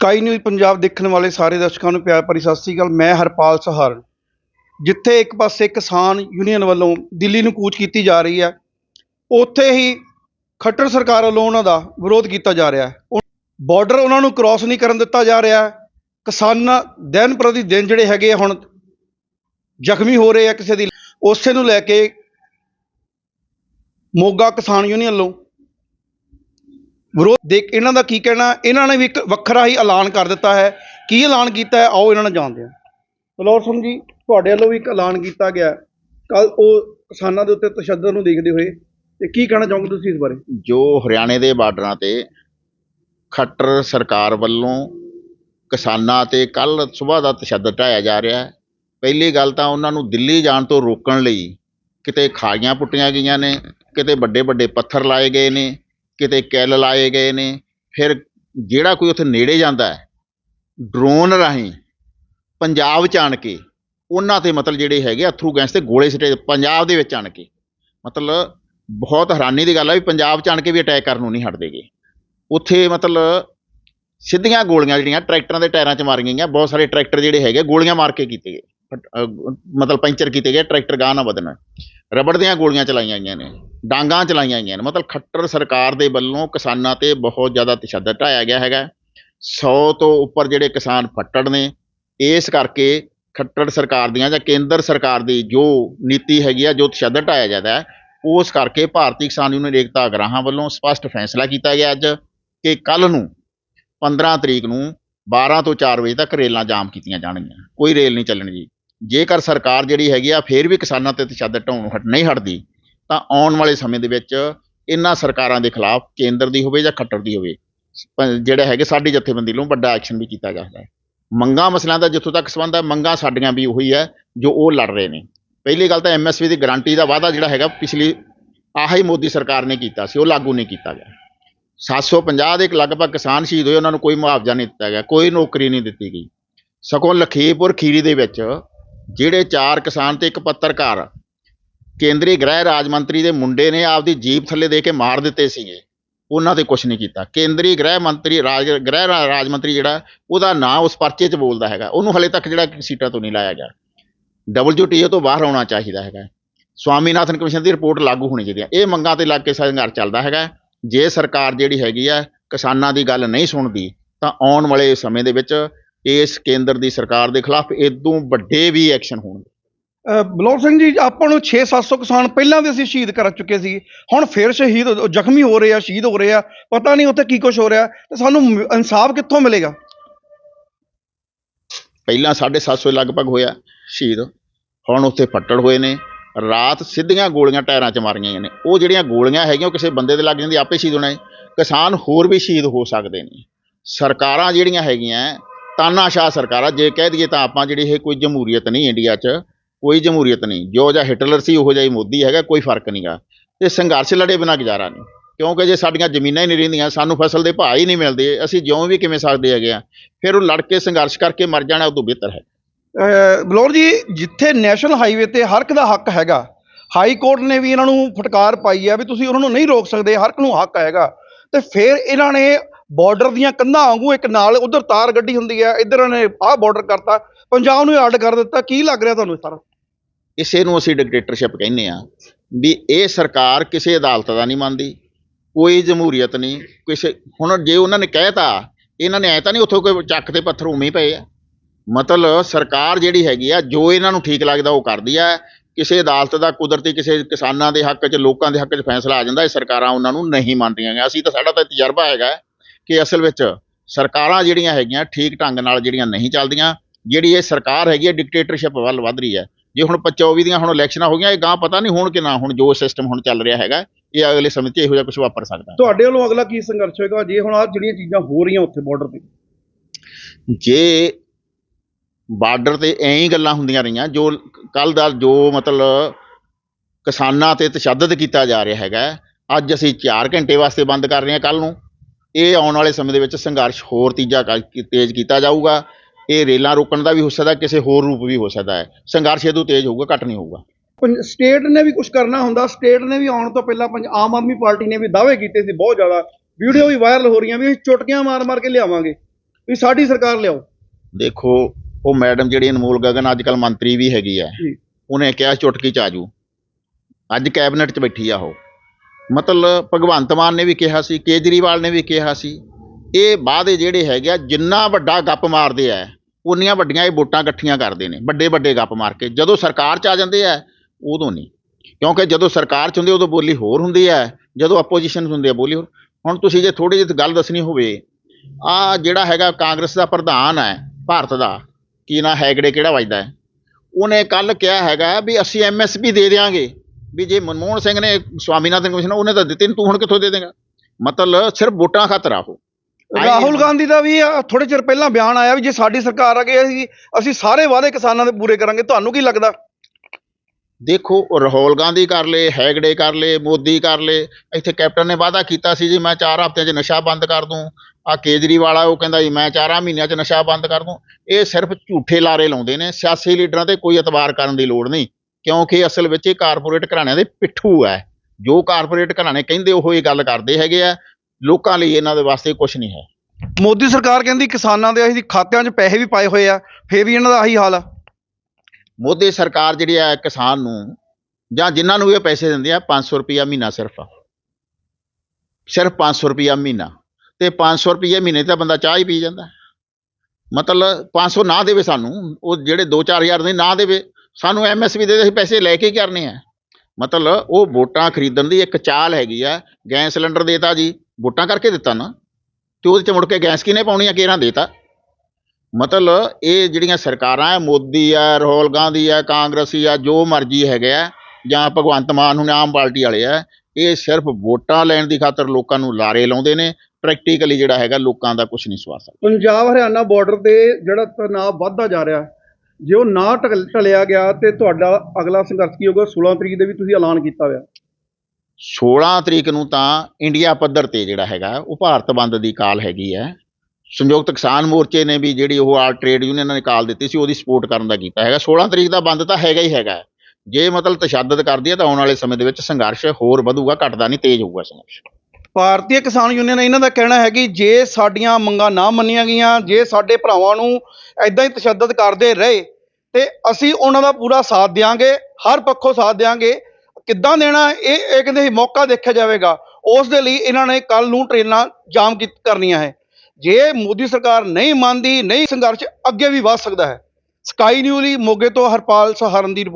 Sky news Punjab ਦੇਖਣ ਵਾਲੇ ਸਾਰੇ ਦਰਸ਼ਕਾਂ ਨੂੰ ਪਿਆਰ ਭਰੀ ਸਤਿ ਸ੍ਰੀ ਅਕਾਲ। ਮੈਂ ਹਰਪਾਲ ਸਹਾਰਨ। ਜਿੱਥੇ ਇੱਕ ਪਾਸੇ ਕਿਸਾਨ ਯੂਨੀਅਨ ਵੱਲੋਂ ਦਿੱਲੀ ਨੂੰ ਕੂਚ ਕੀਤੀ ਜਾ ਰਹੀ ਹੈ, ਉੱਥੇ ਹੀ ਖੱਟਰ ਸਰਕਾਰ ਵੱਲੋਂ ਉਹਨਾਂ ਦਾ ਵਿਰੋਧ ਕੀਤਾ ਜਾ ਰਿਹਾ ਹੈ। ਬਾਰਡਰ ਉਹਨਾਂ ਨੂੰ ਕ੍ਰਾਸ ਨਹੀਂ ਕਰਨ ਦਿੱਤਾ ਜਾ ਰਿਹਾ ਕਿਸਾਨਾਂ ਦਿਨ ਪ੍ਰਤੀ ਦਿਨ ਜਿਹੜੇ ਹੈਗੇ ਆ ਹੁਣ ਜ਼ਖਮੀ ਹੋ ਰਹੇ ਆ ਕਿਸੇ ਦੀ। ਉਸੇ ਨੂੰ ਲੈ ਕੇ ਮੋਗਾ ਕਿਸਾਨ ਯੂਨੀਅਨ ਵੱਲੋਂ ਵਿਰੋਧ ਦੇਖ ਇਹਨਾਂ ਦਾ ਕੀ ਕਹਿਣਾ ਇਹਨਾਂ ਨੇ ਵੀ ਇੱਕ ਵੱਖਰਾ ਹੀ ਐਲਾਨ ਕਰ ਦਿੱਤਾ ਹੈ। ਕੀ ਐਲਾਨ ਕੀਤਾ ਹੈ ਆਓ ਇਹਨਾਂ ਨਾਲ ਜਾਣਦੇ ਹਾਂ। ਬਲੌਰ ਸਿੰਘ ਜੀ ਤੁਹਾਡੇ ਵੱਲੋਂ ਵੀ ਇੱਕ ਐਲਾਨ ਕੀਤਾ ਗਿਆ ਕੱਲ ਉਹ ਕਿਸਾਨਾਂ ਦੇ ਉੱਤੇ ਤਸ਼ੱਦਦ ਨੂੰ ਦੇਖਦੇ ਹੋਏ ਤੇ ਕੀ ਕਹਿਣਾ ਚਾਹੋਗੇ ਤੁਸੀਂ ਇਸ ਬਾਰੇ? ਜੋ ਹਰਿਆਣੇ ਦੇ ਬਾਰਡਰਾਂ ਤੇ ਖੱਟਰ ਸਰਕਾਰ ਵੱਲੋਂ ਕਿਸਾਨਾਂ ਤੇ ਕੱਲ ਸਵੇਰ ਦਾ ਤਸ਼ੱਦਦ ਢਾਇਆ ਜਾ ਰਿਹਾ ਹੈ ਪਹਿਲੀ ਗੱਲ ਤਾਂ ਉਹਨਾਂ ਨੂੰ ਦਿੱਲੀ ਜਾਣ ਤੋਂ ਰੋਕਣ ਲਈ ਕਿਤੇ ਖਾਈਆਂ ਪੁੱਟੀਆਂ ਗਈਆਂ ਨੇ ਕਿਤੇ ਵੱਡੇ ਵੱਡੇ ਪੱਥਰ ਲਾਏ ਗਏ ਨੇ ਕਿਤੇ ਕਿੱਲ ਲਾਏ ਗਏ ਨੇ, ਫਿਰ ਜਿਹੜਾ ਕੋਈ ਉੱਥੇ ਨੇੜੇ ਜਾਂਦਾ ਹੈ ਡਰੋਨ ਰਾਹੀਂ ਪੰਜਾਬ ਚ ਆਣ ਕੇ, ਉਹਨਾਂ ਤੇ ਮਤਲਬ ਜਿਹੜੇ ਹੈਗੇ ਅਥਰੂ ਗੈਸ ਤੇ ਗੋਲੇ ਸਿੱਟੇ, ਪੰਜਾਬ ਦੇ ਵਿੱਚ ਆਣ ਕੇ, ਮਤਲਬ ਬਹੁਤ ਹੈਰਾਨੀ ਦੀ ਗੱਲ ਹੈ ਵੀ ਪੰਜਾਬ ਚ ਆਣ ਕੇ ਵੀ ਅਟੈਕ ਕਰਨ ਨੂੰ ਨਹੀਂ ਹਟਦੇਗੇ ਉੱਥੇ ਮਤਲਬ ਸਿੱਧੀਆਂ ਗੋਲੀਆਂ ਜਿਹੜੀਆਂ ਟਰੈਕਟਰਾਂ ਦੇ ਟਾਇਰਾਂ 'ਚ ਮਾਰੀਆਂ ਗਈਆਂ, ਬਹੁਤ ਸਾਰੇ ਟਰੈਕਟਰ ਜਿਹੜੇ ਹੈਗੇ ਗੋਲੀਆਂ ਮਾਰ ਕੇ ਕੀਤੇ ਗਏ ਮਤਲਬ ਪੈਂਚਰ ਕੀਤੇ ਗਏ, ਟਰੈਕਟਰ ਗਾਹ ਨਾ ਵਧਣ। ਰਬੜ ਦੀਆਂ ਗੋਲੀਆਂ ਚਲਾਈਆਂ ਗਈਆਂ ਨੇ, ਡਾਂਗਾਂ ਚਲਾਈਆਂ ਗਈਆਂ ਨੇ। ਮਤਲਬ ਖੱਟਰ ਸਰਕਾਰ ਦੇ ਵੱਲੋਂ ਕਿਸਾਨਾਂ ਤੇ ਬਹੁਤ ਜ਼ਿਆਦਾ ਤਸ਼ੱਦਦ ਢਾਇਆ ਗਿਆ ਹੈਗਾ। 100 ਤੋਂ ਉੱਪਰ ਜਿਹੜੇ ਕਿਸਾਨ ਫੱਟੜ ਨੇ, ਇਸ ਕਰਕੇ ਖੱਟੜ ਸਰਕਾਰ ਦੀਆਂ ਜਾਂ ਕੇਂਦਰ ਸਰਕਾਰ ਦੀ ਜੋ ਨੀਤੀ ਹੈਗੀ ਆ, ਜੋ ਤਸ਼ੱਦਦ ਢਾਇਆ ਜਾਂਦਾ ਹੈ, ਉਸ ਕਰਕੇ ਭਾਰਤੀ ਕਿਸਾਨ ਯੂਨੀਅਨ ਏਕਤਾ ਅਗਰਾਹਾਂ ਵੱਲੋਂ ਸਪਸ਼ਟ ਫੈਸਲਾ ਕੀਤਾ ਗਿਆ ਅੱਜ ਕਿ ਕੱਲ ਨੂੰ 15 ਤਰੀਕ ਨੂੰ 12 ਤੋਂ 4 ਵਜੇ ਤੱਕ ਰੇਲਾਂ ਜਾਮ ਕੀਤੀਆਂ ਜਾਣਗੀਆਂ। ਕੋਈ ਰੇਲ ਨਹੀਂ ਚੱਲਣੀ ਜੀ। ਜੇਕਰ ਸਰਕਾਰ ਜਿਹੜੀ ਹੈਗੀ ਆ, ਫੇਰ ਵੀ ਕਿਸਾਨਾਂ ਤੇ ਤਸ਼ੱਦਦ ਢਾਉਣ ਹਟ ਨਹੀਂ ਹਟਦੀ, ਤਾਂ ਆਉਣ ਵਾਲੇ ਸਮੇਂ ਦੇ ਵਿੱਚ ਇਹਨਾਂ ਸਰਕਾਰਾਂ ਦੇ ਖਿਲਾਫ ਕੇਂਦਰ ਦੀ ਹੋਵੇ ਜਾਂ ਖੱਟਰ ਦੀ ਹੋਵੇ ਜਿਹੜਾ ਹੈਗੇ ਸਾਡੀ ਜਥੇਬੰਦੀ ਨੂੰ ਵੱਡਾ ਐਕਸ਼ਨ ਵੀ ਕੀਤਾ ਜਾਂਦਾ ਹੈ। ਮੰਗਾਂ ਮਸਲਿਆਂ ਦਾ ਜਿੱਥੋਂ ਤੱਕ ਸੰਬੰਧ ਹੈ, ਮੰਗਾਂ ਸਾਡੀਆਂ ਵੀ ਉਹੀ ਹੈ, ਜੋ ਉਹ ਲੜ ਰਹੇ ਨੇ। ਪਹਿਲੀ ਗੱਲ ਤਾਂ ਐਮਐਸਪੀ ਦੀ ਗਾਰੰਟੀ ਦਾ ਵਾਅਦਾ ਜਿਹੜਾ ਹੈਗਾ, ਪਿਛਲੀ ਆਹੀ ਮੋਦੀ ਸਰਕਾਰ ਨੇ ਕੀਤਾ ਸੀ, ਉਹ ਲਾਗੂ ਨਹੀਂ ਕੀਤਾ ਗਿਆ। 750 ਦੇ ਲਗਭਗ ਕਿਸਾਨ ਸ਼ਹੀਦ ਹੋਏ, ਉਹਨਾਂ ਨੂੰ ਕੋਈ ਮੁਆਵਜ਼ਾ ਨਹੀਂ ਦਿੱਤਾ ਗਿਆ, ਕੋਈ ਨੌਕਰੀ ਨਹੀਂ ਦਿੱਤੀ ਗਈ। ਸਗੋਂ ਲਖੀਪੁਰ ਖੀਰੀ ਦੇ ਵਿੱਚ ਜਿਹੜੇ ਚਾਰ ਕਿਸਾਨ ਤੇ ਇੱਕ ਪੱਤਰਕਾਰ ਕੇਂਦਰੀ ਗ੍ਰਹਿ ਰਾਜ ਮੰਤਰੀ ਦੇ ਮੁੰਡੇ ਨੇ ਆਪਦੀ ਜੀਪ ਥੱਲੇ ਦੇ ਕੇ ਮਾਰ ਦਿੱਤੇ ਸੀਗੇ, ਉਹਨਾਂ ਤੇ ਕੁਝ ਨਹੀਂ ਕੀਤਾ। ਕੇਂਦਰੀ ਗ੍ਰਹਿ ਮੰਤਰੀ, ਰਾਜ, ਗ੍ਰਹਿ ਰਾਜ ਮੰਤਰੀ ਜਿਹੜਾ, ਉਹਦਾ ਨਾਂ ਉਸ ਪਰਚੇ 'ਚ ਬੋਲਦਾ ਹੈਗਾ। ਉਹਨੂੰ ਹਲੇ ਤੱਕ ਜਿਹੜਾ ਸੀਟਾਂ ਤੋਂ ਨਹੀਂ ਲਾਇਆ ਗਿਆ। WTO ਤੋਂ ਬਾਹਰ ਆਉਣਾ ਚਾਹੀਦਾ ਹੈਗਾ। ਸਵਾਮੀਨਾਥਨ ਕਮਿਸ਼ਨ ਦੀ ਰਿਪੋਰਟ ਲਾਗੂ ਹੋਣੀ ਚਾਹੀਦੀ ਹੈ। ਇਹ ਮੰਗਾਂ ਤੇ ਲੱਗ ਕੇ ਸੰਘਰਸ਼ ਚੱਲਦਾ ਹੈਗਾ। ਜੇ ਸਰਕਾਰ ਜਿਹੜੀ ਹੈਗੀ ਆ ਕਿਸਾਨਾਂ ਦੀ ਗੱਲ ਨਹੀਂ ਸੁਣਦੀ, ਤਾਂ ਆਉਣ ਵਾਲੇ ਸਮੇਂ ਦੇ ਵਿੱਚ ਇਸ ਕੇਂਦਰ ਦੀ ਸਰਕਾਰ ਦੇ ਖਿਲਾਫ ਇਦੋਂ ਵੱਡੇ ਵੀ ਐਕਸ਼ਨ ਹੋਣਗੇ। ਬਲੌਰ ਸਿੰਘ ਜੀ ਆਪਾਂ ਨੂੰ 6-700 ਕਿਸਾਨ ਪਹਿਲਾਂ ਵੀ ਅਸੀਂ ਸ਼ਹੀਦ ਕਰ ਚੁੱਕੇ ਸੀ। ਹੁਣ ਫਿਰ ਸ਼ਹੀਦ ਜ਼ਖਮੀ ਹੋ ਰਹੇ ਆ ਸ਼ਹੀਦ ਹੋ ਰਹੇ ਆ। ਪਤਾ ਨਹੀਂ ਉੱਥੇ ਕੀ ਕੁਝ ਹੋ ਰਿਹਾ ਤੇ ਸਾਨੂੰ ਇਨਸਾਫ ਕਿੱਥੋਂ ਮਿਲੇਗਾ? ਪਹਿਲਾਂ 750 ਲਗਭਗ ਹੋਇਆ ਸ਼ਹੀਦ। ਹੁਣ ਉੱਥੇ ਫੱਟੜ ਹੋਏ ਨੇ। ਰਾਤ ਸਿੱਧੀਆਂ ਗੋਲੀਆਂ ਟਾਇਰਾਂ 'ਚ ਮਾਰੀਆਂ ਨੇ। ਉਹ ਜਿਹੜੀਆਂ ਗੋਲੀਆਂ ਹੈਗੀਆਂ ਉਹ ਕਿਸੇ ਬੰਦੇ ਦੇ ਲੱਗ ਜਾਂਦੀ ਆਪੇ ਸ਼ਹੀਦ ਹੋਣਾ ਕਿਸਾਨ ਹੋਰ ਵੀ ਸ਼ਹੀਦ ਹੋ ਸਕਦੇ ਨੇ। ਸਰਕਾਰਾਂ ਜਿਹੜੀਆਂ ਹੈਗੀਆਂ ਤਾਨਾਸ਼ਾਹ ਸਰਕਾਰਾਂ, ਜੇ ਕਹਿ ਦਈਏ ਤਾਂ ਆਪਾਂ ਜਿਹੜੀ ਇਹ ਕੋਈ ਜਮਹੂਰੀਅਤ ਨਹੀਂ ਇੰਡੀਆ 'ਚ, ਕੋਈ ਜਮਹੂਰੀਅਤ ਨਹੀਂ। ਜੋ ਜਿਹਾ ਹਿਟਲਰ ਸੀ, ਉਹੋ ਜਿਹਾ ਹੀ ਮੋਦੀ ਹੈਗਾ, ਕੋਈ ਫ਼ਰਕ ਨਹੀਂਗਾ ਤੇ ਸੰਘਰਸ਼ ਲੜੇ ਬਿਨਾਂ ਗੁਜ਼ਾਰਾ ਨਹੀਂ। ਕਿਉਂਕਿ ਜੇ ਸਾਡੀਆਂ ਜ਼ਮੀਨਾਂ ਹੀ ਨਹੀਂ ਰਹਿੰਦੀਆਂ, ਸਾਨੂੰ ਫਸਲ ਦੇ ਭਾਅ ਹੀ ਨਹੀਂ ਮਿਲਦੇ, ਅਸੀਂ ਜਿਉਂ ਵੀ ਕਿਵੇਂ ਸਕਦੇ ਹੈਗੇ ਆ, ਫਿਰ ਉਹ ਲੜ ਕੇ ਸੰਘਰਸ਼ ਕਰਕੇ ਮਰ ਜਾਣਾ ਉਹ ਤੋਂ ਬਿਹਤਰ ਹੈ। ਅਹ ਬਲੌਰ ਜੀ, ਜਿੱਥੇ ਨੈਸ਼ਨਲ ਹਾਈਵੇ ਤੇ ਹਰ ਇੱਕ ਦਾ ਹੱਕ ਹੈਗਾ, ਹਾਈ ਕੋਰਟ ਨੇ ਵੀ ਇਹਨਾਂ ਨੂੰ ਫਟਕਾਰ ਪਾਈ ਆ ਵੀ ਤੁਸੀਂ ਉਹਨਾਂ ਨੂੰ ਨਹੀਂ ਰੋਕ ਸਕਦੇ, ਹਰ ਇੱਕ ਨੂੰ ਹੱਕ ਹੈਗਾ। ਤੇ ਫਿਰ ਇਹਨਾਂ ਨੇ ਬਾਰਡਰ ਦੀਆਂ ਕੰਧਾਂ ਵਾਂਗੂ ਇੱਕ ਨਾਲ ਉਧਰ ਤਾਰ ਗੱਡੀ ਹੁੰਦੀ ਹੈ ਇੱਧਰ ਨੇ ਆਹ ਬਾਰਡਰ ਕਰਤਾ, ਪੰਜਾਬ ਨੂੰ ਅੱਡ ਕਰ ਦਿੱਤਾ, ਕੀ ਲੱਗ ਰਿਹਾ ਤੁਹਾਨੂੰ ਸਾਰਾ ਇਸੇ ਨੂੰ ਅਸੀਂ ਡਿਕਟੇਟਰਸ਼ਿਪ ਕਹਿੰਦੇ ਆ ਵੀ ਇਹ ਸਰਕਾਰ ਕਿਸੇ ਅਦਾਲਤ ਦਾ ਨਹੀਂ ਮੰਨਦੀ, ਕੋਈ ਜਮਹੂਰੀਅਤ ਨਹੀਂ, ਕਿਸੇ, ਹੁਣ ਜੇ ਉਹਨਾਂ ਨੇ ਕਹਿਤਾ, ਇਹਨਾਂ ਨੇ ਐ ਤਾਂ ਨਹੀਂ ਉੱਥੋਂ ਕੋਈ ਚੱਕ ਤੇ ਪੱਥਰ ਉਵੇਂ ਹੀ ਪਏ ਆ। ਮਤਲਬ ਸਰਕਾਰ ਜਿਹੜੀ ਹੈਗੀ ਆ, ਜੋ ਇਹਨਾਂ ਨੂੰ ਠੀਕ ਲੱਗਦਾ ਉਹ ਕਰਦੀ ਆ, ਕਿਸੇ ਅਦਾਲਤ ਦਾ ਕੁਦਰਤੀ ਕਿਸੇ ਕਿਸਾਨਾਂ ਦੇ ਹੱਕ 'ਚ, ਲੋਕਾਂ ਦੇ ਹੱਕ 'ਚ ਫੈਸਲਾ ਆ ਜਾਂਦਾ, ਇਹ ਸਰਕਾਰਾਂ ਉਹਨਾਂ ਨੂੰ ਨਹੀਂ ਮੰਨਦੀਆਂ ਗੀਆਂ ਅਸੀਂ ਤਾਂ ਸਾਡਾ ਤਾਂ ਤਜਰਬਾ ਹੈਗਾ। ਕਿ ਅਸਲ ਵਿੱਚ ਸਰਕਾਰਾਂ ਜਿਹੜੀਆਂ ਹੈਗੀਆਂ ਠੀਕ ਢੰਗ ਨਾਲ ਜਿਹੜੀਆਂ ਨਹੀਂ ਚੱਲਦੀਆਂ ਜਿਹੜੀ ਇਹ ਸਰਕਾਰ ਹੈਗੀ ਹੈ ਡਿਕਟੇਟਰਸ਼ਿਪ ਵੱਲ ਵੱਧ ਰਹੀ ਹੈ। ਜੇ ਹੁਣ 24 ਦੀਆਂ ਹੁਣ ਇਲੈਕਸ਼ਨਾਂ ਹੋ ਗਈਆਂ ਇਹ ਗਾਂ ਪਤਾ ਨਹੀਂ ਹੋਣ ਕਿ ਨਾ ਹੁਣ ਜੋ ਸਿਸਟਮ ਹੁਣ ਚੱਲ ਰਿਹਾ ਹੈਗਾ ਇਹ ਅਗਲੇ ਸਮੇਂ 'ਚ ਇਹੋ ਜਿਹਾ ਕੁਝ ਵਾਪਰ ਸਕਦਾ। ਤੁਹਾਡੇ ਵੱਲੋਂ ਅਗਲਾ ਕੀ ਸੰਘਰਸ਼ ਹੋਏਗਾ? ਜੇ ਹੁਣ ਆਹ ਜਿਹੜੀਆਂ ਚੀਜ਼ਾਂ ਹੋ ਰਹੀਆਂ ਉੱਥੇ ਬਾਰਡਰ ਤੇ? ਜੇ ਬਾਰਡਰ ਤੇ ਐਂ ਹੀ ਗੱਲਾਂ ਹੁੰਦੀਆਂ ਰਹੀਆਂ ਜੋ ਕੱਲ ਦਾ ਜੋ ਮਤਲਬ ਕਿਸਾਨਾਂ ਤੇ ਤਸ਼ੱਦਦ ਕੀਤਾ ਜਾ ਰਿਹਾ ਹੈਗਾ ਅੱਜ ਅਸੀਂ 4 ਘੰਟੇ ਵਾਸਤੇ ਬੰਦ ਕਰ ਰਹੇ ਹਾਂ ਕੱਲ ਨੂੰ। ਇਹ ਆਉਣ ਵਾਲੇ ਸਮੇਂ ਦੇ ਵਿੱਚ ਸੰਘਰਸ਼ ਹੋਰ ਤੀਜਾ ਤੇਜ਼ ਕੀਤਾ ਜਾਊਗਾ। ਇਹ ਰੇਲਾਂ ਰੋਕਣ ਦਾ ਵੀ ਹੋ ਸਕਦਾ ਕਿਸੇ ਹੋਰ ਰੂਪ ਵੀ ਹੋ ਸਕਦਾ ਹੈ। ਸੰਘਰਸ਼ ਇਹਦੋਂ ਤੇਜ਼ ਹੋਊਗਾ ਘੱਟ ਨਹੀਂ ਹੋਊਗਾ। ਸਟੇਟ ਨੇ ਵੀ ਕੁਝ ਕਰਨਾ ਹੁੰਦਾ। ਸਟੇਟ ਨੇ ਵੀ ਆਉਣ ਤੋਂ ਪਹਿਲਾਂ ਆਮ ਆਦਮੀ ਪਾਰਟੀ ਨੇ ਵੀ ਦਾਅਵੇ ਕੀਤੇ ਸੀ ਬਹੁਤ ਜ਼ਿਆਦਾ। ਵੀਡੀਓ ਵੀ ਵਾਇਰਲ ਹੋ ਰਹੀਆਂ ਵੀ ਅਸੀਂ ਚੁਟਕੀਆਂ ਮਾਰ ਮਾਰ ਕੇ ਲਿਆਵਾਂਗੇ। ਵੀ ਸਾਡੀ ਸਰਕਾਰ ਲਿਆਓ। ਦੇਖੋ ਉਹ ਮੈਡਮ ਜਿਹੜੀ ਅਨਮੋਲ ਗਗਨ ਅੱਜ ਕੱਲ ਮੰਤਰੀ ਵੀ ਹੈਗੀ ਆ ਉਹਨੇ ਕਿਹਾ ਚੁਟਕੀ ਚ ਆਜੂ ਅੱਜ ਕੈਬਨਿਟ 'ਚ ਬੈਠੀ ਆ ਉਹ। ਮਤਲਬ ਭਗਵੰਤ ਮਾਨ ਨੇ ਵੀ ਕਿਹਾ ਸੀ, ਕੇਜਰੀਵਾਲ ਨੇ ਵੀ ਕਿਹਾ ਸੀ। ਇਹ ਵਾਅਦੇ ਜਿਹੜੇ ਹੈਗੇ ਆ, ਜਿੰਨਾ ਵੱਡਾ ਗੱਪ ਮਾਰਦੇ ਆ, ਉਨੀਆਂ ਵੱਡੀਆਂ ਇਹ ਵੋਟਾਂ ਇਕੱਠੀਆਂ ਕਰਦੇ ਨੇ, ਵੱਡੇ ਵੱਡੇ ਗੱਪ ਮਾਰ ਕੇ। ਜਦੋਂ ਸਰਕਾਰ 'ਚ ਆ ਜਾਂਦੇ ਆ, ਉਦੋਂ ਨਹੀਂ। ਕਿਉਂਕਿ ਜਦੋਂ ਸਰਕਾਰ 'ਚ ਹੁੰਦੇ ਉਦੋਂ ਬੋਲੀ ਹੋਰ ਹੁੰਦੀ ਹੈ ਜਦੋਂ ਆਪੋਜੀਸ਼ਨ ਹੁੰਦੀ ਆ, ਬੋਲੀ ਹੋਰ। ਹੁਣ ਤੁਸੀਂ ਜੇ ਥੋੜੀ ਜਿਹੀ ਗੱਲ ਦੱਸਣੀ ਹੋਵੇ, ਆ ਜਿਹੜਾ ਹੈਗਾ ਕਾਂਗਰਸ ਦਾ ਪ੍ਰਧਾਨ ਹੈ ਭਾਰਤ ਦਾ, ਕੀ ਨਾ, ਹੈਗੜੇ ਕਿਹੜਾ ਵੱਜਦਾ ਉਹਨੇ ਕੱਲ ਕਿਹਾ ਹੈਗਾ ਵੀ ਅਸੀਂ ਐਮਐਸਪੀ ਦੇ ਦੇਾਂਗੇ ਵੀ ਜੇ ਮਨਮੋਹਨ ਸਿੰਘ ਨੇ ਸਵਾਮੀਨਾਥਨ ਕਮਿਸ਼ਨ ਉਹਨੇ ਤਾਂ ਦਿੱਤੇ ਨੀ, ਤੂੰ ਹੁਣ ਕਿੱਥੋਂ ਦੇ ਦੇਗਾ? ਮਤਲਬ ਸਿਰਫ ਵੋਟਾਂ ਖਾਤਰ ਆ ਉਹ। ਆਈ ਰਾਹੁਲ ਨਹੀਂ। ਗਾਂਧੀ ਦਾ ਵੀ ਥੋੜੇ ਚਿਰ ਪਹਿਲਾਂ ਬਿਆਨ ਆਇਆ ਵੀ ਜੇ ਸਾਡੀ ਸਰਕਾਰ ਆ ਗਈ ਅਸੀਂ ਅਸੀਂ ਸਾਰੇ ਵਾਅਦੇ ਕਿਸਾਨਾਂ ਦੇ ਪੂਰੇ ਕਰਾਂਗੇ ਤੁਹਾਨੂੰ ਕੀ ਲੱਗਦਾ? ਦੇਖੋ ਰਾਹੁਲ ਗਾਂਧੀ ਕਰ ਲੇ ਹੈਗੜੇ ਕਰ ਲੇ ਮੋਦੀ ਕਰ ਲੇ ਇੱਥੇ ਕੈਪਟਨ ਨੇ ਵਾਅਦਾ ਕੀਤਾ ਸੀ ਜੀ ਮੈਂ 4 ਹਫ਼ਤਿਆਂ 'ਚ ਨਸ਼ਾ ਬੰਦ ਕਰ ਦੂੰ। ਆ ਕੇਜਰੀਵਾਲ ਆ ਉਹ ਕਹਿੰਦਾ ਜੀ ਮੈਂ 4 ਮਹੀਨਿਆਂ 'ਚ ਨਸ਼ਾ ਬੰਦ ਕਰ ਦੂੰ। ਇਹ ਸਿਰਫ ਝੂਠੇ ਲਾਰੇ ਲਾਉਂਦੇ ਨੇ ਸਿਆਸੀ ਲੀਡਰਾਂ ਤੇ ਕੋਈ ਇਤਬਾਰ ਕਰਨ ਦੀ ਲੋੜ ਨਹੀਂ। ਕਿਉਂਕਿ ਅਸਲ ਵਿੱਚ ਇਹ ਕਾਰਪੋਰੇਟ ਘਰਾਣਿਆਂ ਦੇ ਪਿੱਠੂ ਹੈ। ਜੋ ਕਾਰਪੋਰੇਟ ਘਰਾਣੇ ਕਹਿੰਦੇ ਉਹ ਇਹ ਗੱਲ ਕਰਦੇ ਹੈਗੇ ਆ ਲੋਕਾਂ ਲਈ ਇਹਨਾਂ ਦੇ ਵਾਸਤੇ ਕੁਝ ਨਹੀਂ ਹੈ। ਮੋਦੀ ਸਰਕਾਰ ਕਹਿੰਦੀ ਕਿਸਾਨਾਂ ਦੇ ਅਸੀਂ ਖਾਤਿਆਂ 'ਚ ਪੈਸੇ ਵੀ ਪਾਏ ਹੋਏ ਆ ਫੇਰ ਵੀ ਇਹਨਾਂ ਦਾ ਆਹੀ ਹਾਲ ਆ। ਮੋਦੀ ਸਰਕਾਰ ਜਿਹੜੀ ਹੈ ਕਿਸਾਨ ਨੂੰ ਜਾਂ ਜਿਨ੍ਹਾਂ ਨੂੰ ਇਹ ਪੈਸੇ ਦਿੰਦੇ ਆ 500 ਰੁਪਿਆ ਮਹੀਨਾ ਸਿਰਫ ਸਿਰਫ 500 ਰੁਪਿਆ ਮਹੀਨਾ। ਤੇ 500 ਰੁਪਏ ਮਹੀਨੇ ਤਾਂ ਬੰਦਾ ਚਾਹ ਹੀ ਪੀ ਜਾਂਦਾ। ਮਤਲਬ 500 ਨਾ ਦੇਵੇ ਸਾਨੂੰ ਉਹ ਜਿਹੜੇ 2-4000 ਦੇ ਨਾ ਦੇਵੇ ਸਾਨੂੰ ਐਮਐਸਪੀ ਦੇ ਦੇ ਅਸੀਂ ਪੈਸੇ ਲੈ ਕੇ ਕਰਨੇ ਆ। ਮਤਲਬ ਉਹ ਵੋਟਾਂ ਖਰੀਦਣ ਦੀ ਇੱਕ ਚਾਲ ਹੈਗੀ ਆ, ਗੈਸ ਸਿਲੰਡਰ ਦੇਤਾ ਜੀ, ਵੋਟਾਂ ਕਰਕੇ ਦਿੱਤਾ ਨਾ, ਤੇ ਉਹਦੇ ਚ ਮੁੜ ਕੇ ਗੈਸ ਕਿਹਨੇ ਪਾਉਣੀ ਆ ਕਿਹਨਾਂ ਦੇਤਾ। ਮਤਲਬ ਇਹ ਜਿਹੜੀਆਂ ਸਰਕਾਰਾਂ ਹੈ ਮੋਦੀ ਆ, ਰਾਹੁਲ ਗਾਂਧੀ ਆ, ਕਾਂਗਰਸੀ ਆ, ਜੋ ਮਰਜ਼ੀ ਹੈਗੇ ਆ, ਜਾਂ ਭਗਵੰਤ ਮਾਨ ਹੁਣ ਆਮ ਪਾਰਟੀ ਵਾਲੇ ਆ, ਇਹ ਸਿਰਫ ਵੋਟਾਂ ਲੈਣ ਦੀ ਖਾਤਰ ਲੋਕਾਂ ਨੂੰ ਲਾਰੇ ਲਾਉਂਦੇ ਨੇ ਪ੍ਰੈਕਟੀਕਲੀ ਜਿਹੜਾ ਹੈਗਾ ਲੋਕਾਂ ਦਾ ਕੁਝ ਨਹੀਂ ਸਵਾ ਸਕਦੇ। ਪੰਜਾਬ ਹਰਿਆਣਾ ਬਾਰਡਰ ਤੇ ਜਿਹੜਾ ਤਣਾਅ ਵੱਧਦਾ ਜਾ ਰਿਹਾ ਜੇ ਉਹ ਨਾ ਢਲ- ਢਲਿਆ ਗਿਆ ਤੇ ਤੁਹਾਡਾ ਅਗਲਾ ਸੰਘਰਸ਼ ਕੀ ਹੋਊਗਾ? 16 ਤਰੀਕ ਦੇ ਵੀ ਤੁਸੀਂ ਐਲਾਨ ਕੀਤਾ ਹੋਇਆ। 16 ਤਰੀਕ ਨੂੰ ਤਾਂ ਇੰਡੀਆ ਪੱਧਰ ਤੇ ਜਿਹੜਾ ਹੈਗਾ, ਉਹ ਭਾਰਤ ਬੰਦ ਦੀ ਕਾਲ ਹੈਗੀ ਹੈ। ਸੰਯੁਕਤ ਕਿਸਾਨ ਮੋਰਚੇ ਨੇ ਵੀ ਜਿਹੜੀ ਉਹ ਆਲ ਟ੍ਰੇਡ ਯੂਨੀਅਨਾਂ ਨੇ ਕਾਲ ਦਿੱਤੀ ਸੀ, ਉਹਦੀ ਸਪੋਰਟ ਕਰਨ ਦਾ ਕੀਤਾ ਹੈਗਾ। 16 ਤਰੀਕ ਦਾ ਬੰਦ ਤਾਂ ਹੈਗਾ ਹੀ ਹੈਗਾ। ਜੇ ਮਤਲਬ ਤਸ਼ੱਦਦ ਕਰਦੀ ਹੈ ਤਾਂ ਆਉਣ ਵਾਲੇ ਸਮੇਂ ਦੇ ਵਿੱਚ ਸੰਘਰਸ਼ ਹੋਰ ਵਧੂਗਾ, ਘਟਦਾ ਨਹੀਂ, ਤੇਜ਼ ਹੋਊਗਾ ਸੰਘਰਸ਼। ਭਾਰਤੀ ਕਿਸਾਨ ਯੂਨੀਅਨ ਇਹਨਾਂ ਦਾ ਕਹਿਣਾ ਹੈ ਕਿ ਜੇ ਸਾਡੀਆਂ ਮੰਗਾਂ ਨਾ ਮੰਨੀਆਂ ਗਈਆਂ, ਜੇ ਸਾਡੇ ਭਰਾਵਾਂ ਨੂੰ ਐਦਾਂ ਹੀ ਤਸ਼ੱਦਦ ਕਰਦੇ ਰਹੇ, ਤੇ ਅਸੀਂ ਉਹਨਾਂ ਦਾ ਪੂਰਾ ਸਾਥ ਦਿਆਂਗੇ, ਹਰ ਪੱਖੋਂ ਸਾਥ ਦਿਆਂਗੇ, ਕਿੱਦਾਂ ਦੇਣਾ, ਇਹ ਇਹ ਕਹਿੰਦੇ ਸੀ, ਮੌਕਾ ਦੇਖਿਆ ਜਾਵੇਗਾ। ਉਸ ਦੇ ਲਈ ਇਹਨਾਂ ਨੇ ਕੱਲ ਨੂੰ ਟ੍ਰੇਨਾਂ ਜਾਮ ਕੀ ਕਰਨੀਆਂ ਹੈ। ਜੇ ਮੋਦੀ ਸਰਕਾਰ ਨਹੀਂ ਮੰਨਦੀ, ਨਹੀਂ ਸੰਘਰਸ਼, ਅੱਗੇ ਵੀ ਵਧ ਸਕਦਾ ਹੈ। ਸਕਾਈ ਨਿਊਜ਼ ਲਈ ਮੋਗੇ ਤੋਂ ਹਰਪਾਲ ਸਹਾਰਨ ਦੀ ਰਿਪੋਰਟ